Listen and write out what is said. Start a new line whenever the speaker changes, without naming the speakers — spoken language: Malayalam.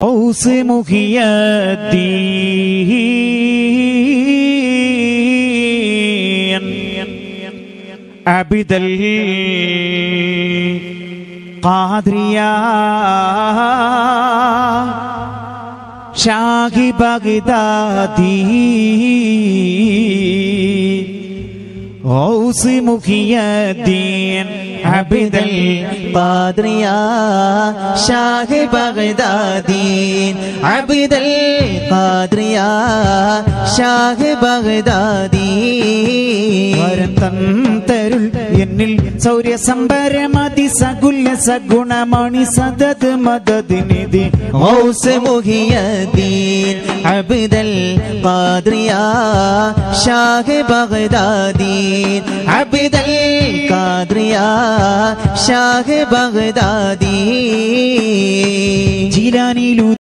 औस मुहियद्दीन अबिदल कादरिया। शाही बगदादी। غوث مخيا الدين عبد
القادريا شاه بغدادين عبد القادريا
شاه بغدادين എന്നിൽ സൗര്യ സംഭരമതി സകുല സഗുണമണി സദത് മദദിനിധി
ഗൗസ് മുഹിയദീൻ അബ്ദൽ ഖാദ്രിയ ഷാഹ് ബഗ്ദാദീൻ. അബ്ദൽ ഖാദ്രിയ ഷാഹ് ബഗ്ദാദീൻ.
ജീലാനിയിലു